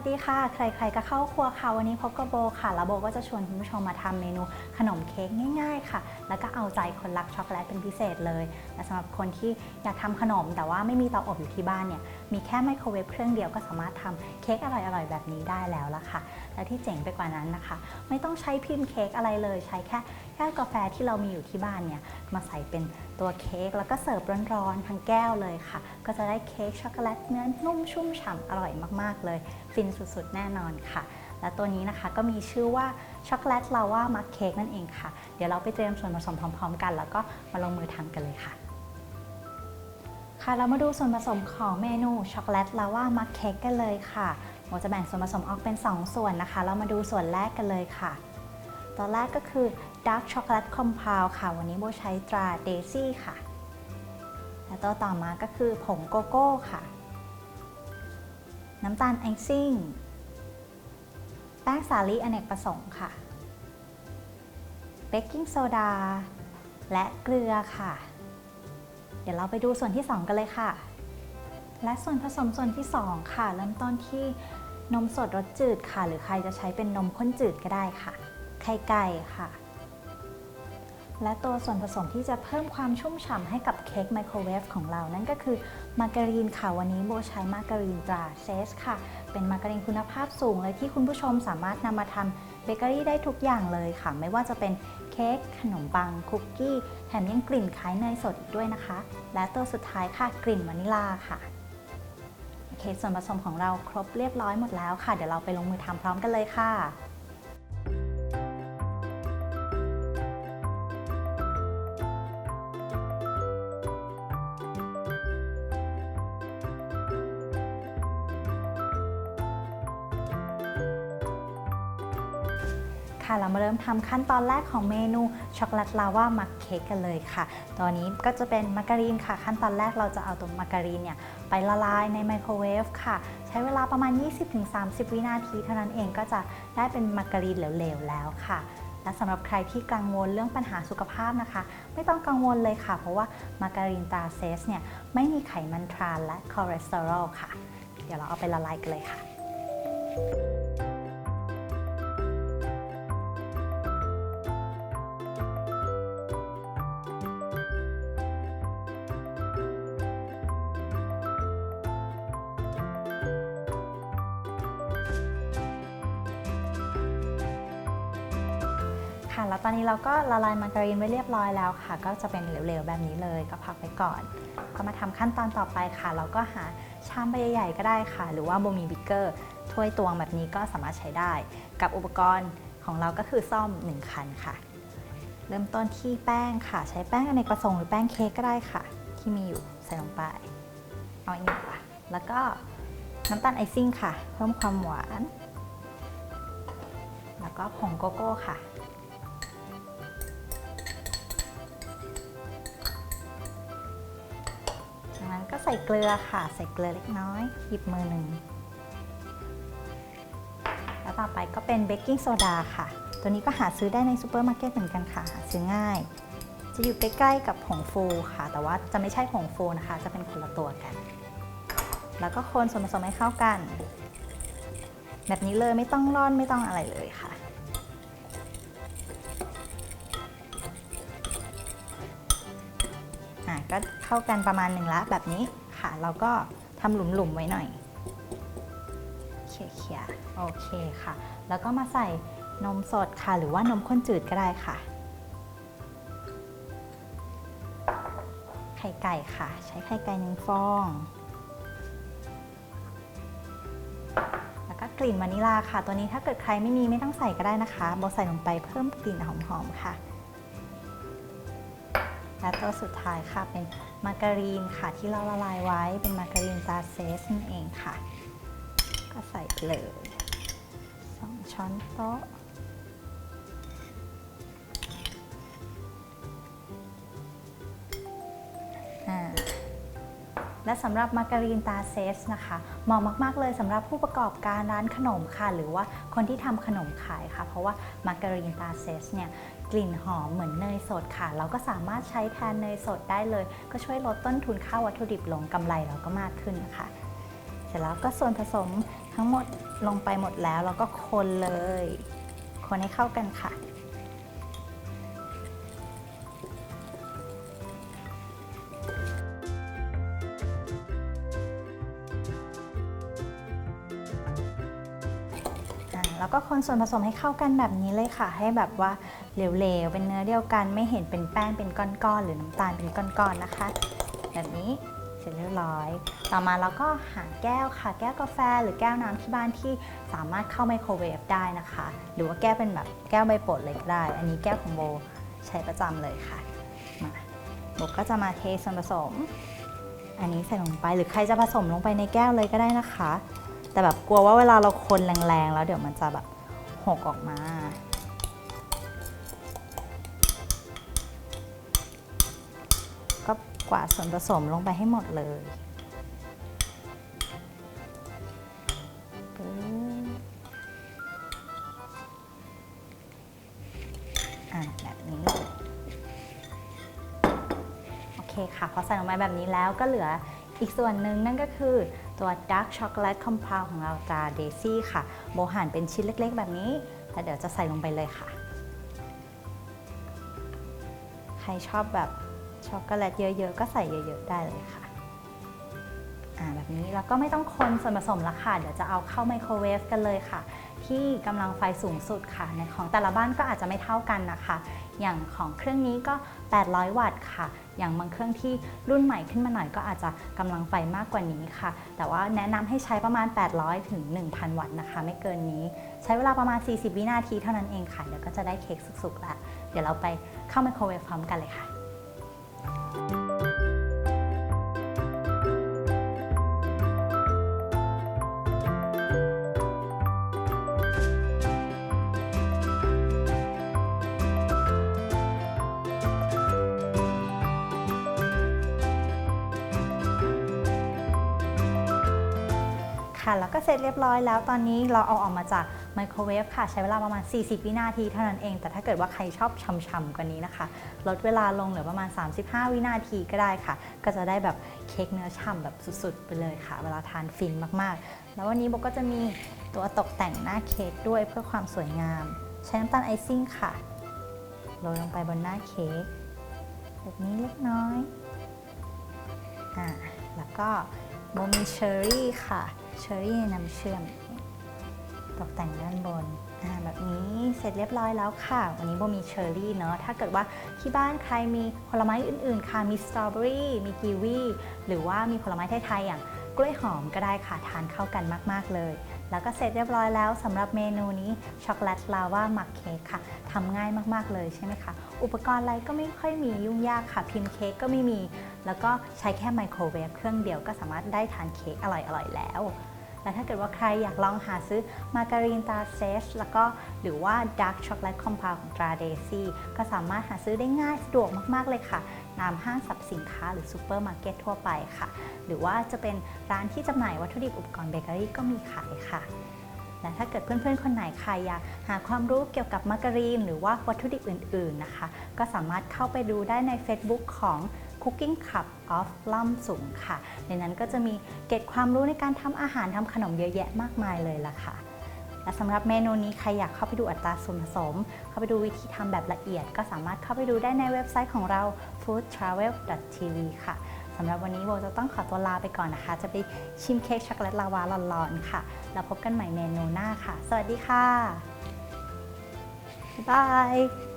สดีค่ะ ใครๆก็เข้าครัวค่ะ วันนี้พบกับโบค่ะแล้วโบก็จะชวนคุณผู้ชมมาทำเมนูขนมเค้กง่าย ๆ ค่ะ แล้วก็เอาใจคนรักช็อกโกแลตเป็นพิเศษเลย และสำหรับคนที่อยากทำขนมแต่ว่าไม่มีเตาอบอยู่ที่บ้านเนี่ย มีแค่ไมโครเวฟเครื่องเดียวก็สามารถทำเค้กอร่อยๆแบบนี้ได้แล้วละค่ะ และที่เจ๋งไปกว่านั้นนะคะ ไม่ต้องใช้พิมพ์เค้กอะไรเลย ใช้แค่แก้วกาแฟที่เรามีอยู่ที่บ้านเนี่ยมาใส่เป็นตัวเค้กแล้วก็เสิร์ฟร้อนๆทั้งแก้วเลยค่ะ ก็จะได้เค้กช็อกโกแลตเนื้อนุ่มชุ่มฉ่ำอร่อยมากๆเลย ฟินสุดๆแน่นอนค่ะและตัวนี้นะคะก็มีชื่อว่าช็อกโกแลตลาว่ามัคเค้กนั่นเองค่ะ เดี๋ยวเราไปเตรียมส่วนผสมพร้อม ๆ กัน แล้วก็มาลงมือทำกันเลยค่ะ ค่ะเรามาดูส่วนผสมของเมนูช็อกโกแลตลาว่ามัคเค้กกันเลยค่ะโมจะแบ่งส่วนผสมออกเป็น 2 ส่วนนะคะ เรามาดูส่วนแรกกันเลยค่ะ ตัวแรกก็คือ Dark Chocolate Compound ค่ะ วันนี้โบใช้ตรา Daisy ค่ะ และตัวต่อมาก็คือผงโกโก้ค่ะ น้ำตาลไอซิ่ง แป้งสาลีอเนกประสงค์ค่ะ เบกกิ้งโซดา และเกลือค่ะ เดี๋ยวเราไปดูส่วนที่ 2 กันเลยค่ะ และส่วนผสมส่วนที่ 2 ค่ะ เริ่มต้นที่นมสดรสจืดค่ะ หรือใครจะใช้เป็นนมข้นจืดก็ได้ค่ะ ไข่ไก่ค่ะ และตัวส่วนผสมที่จะเพิ่มความชุ่มฉ่ำให้กับเค้กไมโครเวฟของเรา นั่นก็คือมาการีนค่ะ วันนี้โบใช้มาการีนตราเซสค่ะ เป็นมาการีนคุณภาพสูงเลยที่คุณผู้ชมสามารถนำมาทำ บเกอรี่ได้ทุกอย่างเลยค่ะ ไม่ว่าจะเป็นเค้กขนมปังคุกกี้ แถมยังกลิ่นคล้ายเนยสดอีกด้วยนะคะ และตัวสุดท้ายค่ะกลิ่นวานิลาค่ะโอเคส่วนผสมของเราครบเรียบร้อยหมดแล้วค่ะ เดี๋ยวเราไปลงมือทำพร้อมกันเลยค่ะ ค่ะ เรามาเริ่มทำขั้นตอนแรกของเมนูช็อกโกแลตลาวามักเค้กกันเลยค่ะตัวนี้ก็จะเป็นมาการีนค่ะ ขั้นตอนแรกเราจะเอาตัวมาการีนเนี่ยไปละลายในไมโครเวฟค่ะ ใช้เวลาประมาณ 20-30 วินาทีเท่านั้นเองก็จะได้เป็นมาการีนเหลวๆแล้วค่ะและสำหรับใครที่กังวลเรื่องปัญหาสุขภาพนะคะ ไม่ต้องกังวลเลยค่ะ เพราะว่ามาการีนตาเซสเนี่ยไม่มีไขมันทรานและคอเลสเตอรอลค่ะ เดี๋ยวเราเอาไปละลายกันเลยค่ะ ค่ะ แล้วตอนนี้เราก็ละลายมาการีนไว้เรียบร้อยแล้วค่ะ ก็จะเป็นเหลวๆแบบนี้เลยก็พักไว้ก่อน ก็มาทำขั้นตอนต่อไปค่ะ เราก็หาชามใบใหญ่ๆก็ได้ค่ะ หรือว่าโบมีบิ๊กเกอร์ถ้วยตวงแบบนี้ก็สามารถใช้ได้ กับอุปกรณ์ของเราก็คือซ่อม 1 คันค่ะ เริ่มต้นที่แป้งค่ะ ใช้แป้งอเนกประสงค์หรือแป้งเค้กก็ได้ค่ะ ที่มีอยู่ใส่ลงไปเอาอีกหนึ่งค่ะแล้วก็น้ำตาลไอซิ่งค่ะ เพิ่มความหวาน แล้วก็ผงโกโก้ค่ะ ใส่เกลือค่ะ ใส่เกลือเล็กน้อย หยิบมือหนึ่ง แล้วต่อไปก็เป็นเบกกิ้งโซดาค่ะ ตัวนี้ก็หาซื้อได้ในซูเปอร์มาร์เก็ตเหมือนกันค่ะ หาซื้อง่าย จะอยู่ใกล้ๆกับผงฟูค่ะ แต่ว่าจะไม่ใช่ผงฟูนะคะ จะเป็นคนละตัวกัน แล้วก็คนส่วนผสมให้เข้ากัน แบบนี้เลยไม่ต้องร่อนไม่ต้องอะไรเลยค่ะ ก็เข้ากันประมาณหนึ่งละแบบนี้ค่ะเราก็ทำหลุมๆไว้หน่อยเขี่ยๆโอเคค่ะ แล้วก็มาใส่นมสดค่ะ หรือว่านมข้นจืดก็ได้ค่ะ ไข่ไก่ค่ะ ใช้ไข่ไก่หนึ่งฟอง แล้วก็กลิ่นวานิลาค่ะ ตัวนี้ถ้าเกิดใครไม่มีไม่ต้องใส่ก็ได้นะคะโบใส่ลงไปเพิ่มกลิ่นหอมๆค่ะ และตัวสุดท้ายค่ะเป็นมาการีนค่ะที่เราละลายไว้เป็นมาการีนตาเซสนั่นเองค่ะ ก็ใส่เลยสองช้อนโต๊ะ และสำหรับมาการีนตาเซสนะคะเหมาะมาก ๆ เลยสำหรับผู้ประกอบการร้านขนมค่ะ หรือว่าคนที่ทำขนมขายค่ะ เพราะว่ามาการีนตาเซสเนี่ยกลิ่นหอมเหมือนเนยสดค่ะ เราก็สามารถใช้แทนเนยสดได้เลย ก็ช่วยลดต้นทุนค่าวัตถุดิบลงกำไรเราก็มากขึ้นนะคะเสร็จแล้วก็ส่วนผสมทั้งหมดลงไปหมดแล้วแล้วก็คนเลย คนให้เข้ากันค่ะ แล้วก็คนส่วนผสมให้เข้ากันแบบนี้เลยค่ะ ให้แบบว่าเหลวๆ เป็นเนื้อเดียวกัน ไม่เห็นเป็นแป้งเป็นก้อนๆ หรือน้ำตาลเป็นก้อนๆ นะคะ แบบนี้เสร็จเรียบร้อย ต่อมาเราก็หาแก้วค่ะ แก้วกาแฟหรือแก้วน้ำที่บ้านที่สามารถเข้าไมโครเวฟได้นะคะ หรือว่าแก้วเป็นแบบแก้วใบโปรดเลยก็ได้ อันนี้แก้วของโบใช้ประจำเลยค่ะ มาโบก็จะมาเทส่วนผสม อันนี้ใส่ลงไป หรือใครจะผสมลงไปในแก้วเลยก็ได้นะคะ แต่แบบกลัวว่าเวลาเราคนแรงๆ แล้วเดี๋ยวมันจะแบบหกออกมา ก็กวาดส่วนผสมลงไปให้หมดเลยแบบนี้ โอเคค่ะ พอใส่ลงไปแบบนี้แล้วก็เหลืออีกส่วนหนึ่งนั่นก็คือ ตัว Dark Chocolate Compound ของเราตราเดซี่ค่ะ โบหั่นเป็นชิ้นเล็กๆ แบบนี้แล้วเดี๋ยวจะใส่ลงไปเลยค่ะ ใครชอบแบบช็อกโกแลตเยอะ ๆ ก็ใส่เยอะ ๆ ได้เลยค่ะอ่าแบบนี้แล้วก็ไม่ต้องคนส่วนผสมละค่ะ เดี๋ยวจะเอาเข้าไมโครเวฟกันเลยค่ะ ที่กำลังไฟสูงสุดค่ะ ในของแต่ละบ้านก็อาจจะไม่เท่ากันนะคะ อย่างของเครื่องนี้ก็ 800 วัตต์ค่ะ อย่างบางเครื่องที่รุ่นใหม่ขึ้นมาหน่อยก็อาจจะกำลังไฟมากกว่านี้ค่ะ แต่ว่าแนะนำให้ใช้ประมาณ 800 ถึง 1,000 วัตต์นะคะ ไม่เกินนี้ ใช้เวลาประมาณ 40 วินาทีเท่านั้นเองค่ะ เดี๋ยวก็จะได้เค้กสุกๆแล้ว เดี๋ยวเราไปเข้าไมโครเวฟพร้อมกันเลยค่ะ ค่ะ แล้วก็เสร็จเรียบร้อยแล้วตอนนี้เราเอาออกมาจากไมโครเวฟค่ะ ใช้เวลาประมาณ 40 วินาทีเท่านั้นเอง แต่ถ้าเกิดว่าใครชอบช่ำๆกว่านี้นะคะ ลดเวลาลงเหลือประมาณ 35 วินาทีก็ได้ค่ะ ก็จะได้แบบเค้กเนื้อฉ่ำแบบสุดๆ ไปเลยค่ะ เวลาทานฟินมากๆ แล้ววันนี้โบก็จะมีตัวตกแต่งหน้าเค้กด้วยเพื่อความสวยงาม ใช้น้ำตาลไอซิ่งค่ะโรยลงไปบนหน้าเค้กแบบนี้เล็กน้อยอ่าแล้วก็โบมีเชอร์รี่ค่ะ เชอรี่น้ำเชื่อม ตกแต่งด้านบนแบบนี้เสร็จเรียบร้อยแล้วค่ะ วันนี้โบมีเชอร์รี่เนาะถ้าเกิดว่าที่บ้านใครมีผลไม้อื่นๆ ค่ะมีสตรอเบอรี่มีกีวีหรือว่ามีผลไม้ไทยๆอย่างกล้วยหอมก็ได้ค่ะทานเข้ากันมากๆเลย แล้วก็เสร็จเรียบร้อยแล้วสำหรับเมนูนี้ช็อกโกแลตลาวาหมักเค้กค่ะทำง่ายมากๆเลยใช่ไหมคะ อุปกรณ์อะไรก็ไม่ค่อยมียุ่งยากค่ะ พิมพ์เค้กก็ไม่มี แล้วก็ใช้แค่ไมโครเวฟเครื่องเดียวก็สามารถได้ทานเค้กอร่อยๆแล้ว และถ้าเกิดว่าใครอยากลองหาซื้อมาการีนตาเซชแล้วก็หรือว่าดาร์กช็อกโกแลตคอมเพลของตราเดซี่ก็สามารถหาซื้อได้ง่ายสะดวกมาก ๆ เลยค่ะตามห้างสรรพสินค้าหรือซูเปอร์มาร์เก็ตทั่วไปค่ะ หรือว่าจะเป็นร้านที่จำหน่ายวัตถุดิบอุปกรณ์เบเกอรี่ก็มีขายค่ะและถ้าเกิดเพื่อนๆ คนไหนใครอยากหาความรู้เกี่ยวกับมาการีน หรือว่าวัตถุดิบอื่นๆนะคะ ก็สามารถเข้าไปดูได้ใน Facebook ของ Cooking Club of ล่ำสูงค่ะ ในนั้นก็จะมีเกร็ดความรู้ในการทำอาหารทำขนมเยอะแยะมากมายเลยล่ะค่ะ และสำหรับเมนูนี้ใครอยากเข้าไปดูอัตราส่วนผสม เข้าไปดูวิธีทำแบบละเอียด ก็สามารถเข้าไปดูได้ในเว็บไซต์ของเรา foodtravel.tv ค่ะสำหรับวันนี้โบจะต้องขอตัวลาไปก่อนนะคะ จะไปชิมเค้กช็อกโกแลตลาวาร้อนๆค่ะ แล้วพบกันใหม่เมนูหน้าค่ะ สวัสดีค่ะบ๊ายบาย